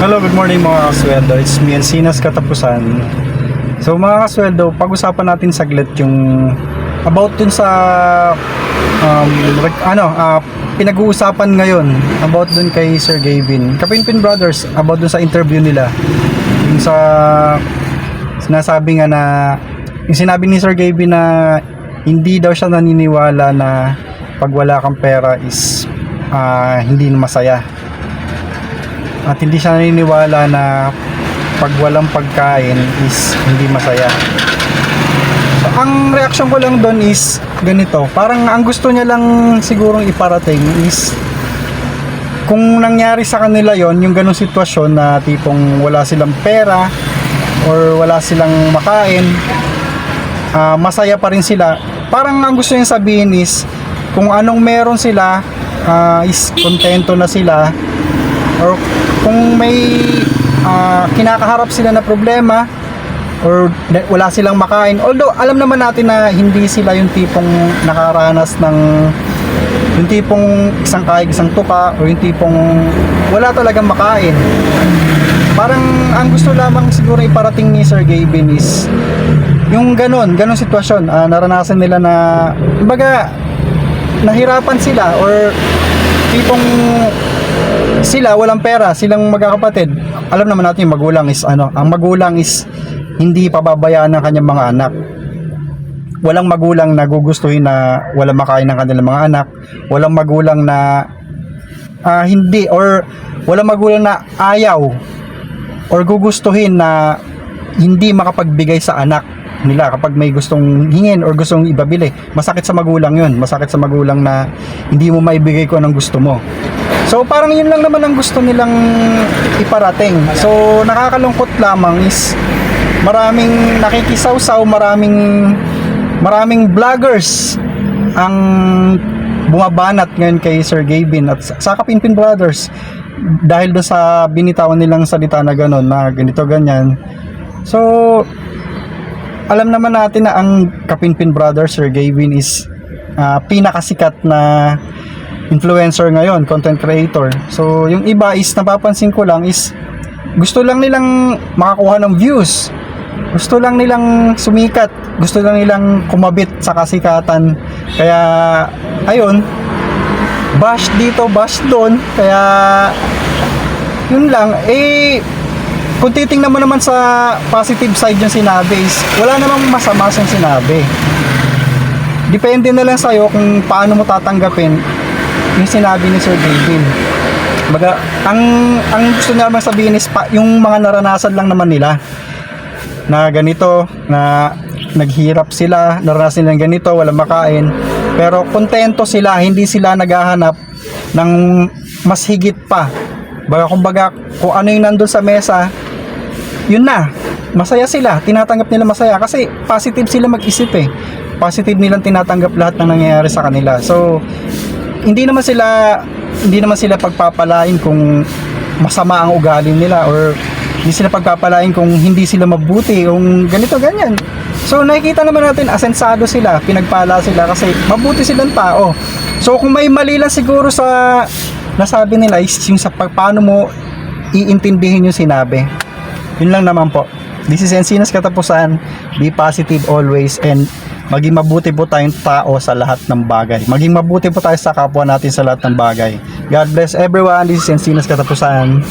Hello, good morning mga kasweldo. It's me, Encinas Katapusan. So mga kasweldo, pag-usapan natin saglit yung about dun sa um, ano, ah, pinag-uusapan ngayon about dun kay Sir Gavin. Kapinpin Brothers, about dun sa interview nila. Yung sa sinasabi nga na yung sinabi ni Sir Gavin na hindi daw siya naniniwala na pag wala kang pera is ah, hindi masaya at hindi siya naniniwala na pag walang pagkain is hindi masaya. So, ang reaction ko lang doon is ganito, parang ang gusto niya lang sigurong iparating is kung nangyari sa kanila yon yung ganong sitwasyon na tipong wala silang pera or wala silang makain ah, masaya pa rin sila parang ang gusto niya sabihin is kung anong meron sila ah, is kontento na sila or kung may ah, kinakaharap sila na problema or wala silang makain although alam naman natin na hindi sila yung tipong nakaranas ng yung tipong isang kaig isang tuka o yung tipong wala talagang makain. Parang ang gusto lamang siguro iparating ni Sir Gavin is yung ganon, ganon sitwasyon. Ah, naranasan nila na baga nahirapan sila or tipong sila walang pera, silang magkakapatid. Alam naman natin yung magulang is ano, ang magulang is hindi pababayaan ng kanyang mga anak. Walang magulang na gugustuhin na walang makain ng kanilang mga anak. Walang magulang na ah, hindi or walang magulang na ayaw or gugustuhin na hindi makapagbigay sa anak nila kapag may gustong hingin or gustong ibabili. Masakit sa magulang yun. Masakit sa magulang na hindi mo maibigay ko anong gusto mo. So parang yun lang naman ang gusto nilang iparating. So nakakalungkot lamang is maraming nakikisawsaw, maraming maraming vloggers ang bumabanat ngayon kay Sir Gavin at sa Kapinpin Brothers dahil doon sa binitawan nilang salita na gano'n na ganito ganyan. So alam naman natin na ang Kapinpin Brothers Sir Gavin is ah, pinakasikat na influencer ngayon, content creator. So, yung iba is napapansin ko lang is gusto lang nilang makakuha ng views. Gusto lang nilang sumikat. Gusto lang nilang kumabit sa kasikatan. Kaya, ayun, bash dito, bash doon. Kaya, yun lang. Eh, kung titingnan mo naman sa positive side yung sinabi is, wala namang masama siyang sinabi. Depende na lang sa'yo kung paano mo tatanggapin yung sinabi ni Sir Gavin. Baga, ang ang gusto niya naman sabihin is pa, yung mga naranasan lang naman nila na ganito, na naghirap sila, naranasan ng ganito, walang makain. Pero kontento sila, hindi sila naghahanap ng mas higit pa. Baga, kumbaga, kung ano yung nandun sa mesa, yun na. Masaya sila, tinatanggap nila masaya kasi positive sila mag-isip eh. Positive nilang tinatanggap lahat ng nangyayari sa kanila. So, hindi naman sila hindi naman sila pagpapalain kung masama ang ugali nila or hindi sila pagpapalain kung hindi sila mabuti kung ganito ganyan so nakikita naman natin asensado sila pinagpala sila kasi mabuti silang tao so kung may mali lang siguro sa nasabi nila is yung sa paano mo iintindihin yung sinabi yun lang naman po this is Encinas Katapusan be positive always and maging mabuti po tayong tao sa lahat ng bagay. Maging mabuti po tayo sa kapwa natin sa lahat ng bagay. God bless everyone. This is Encinas Katapusan.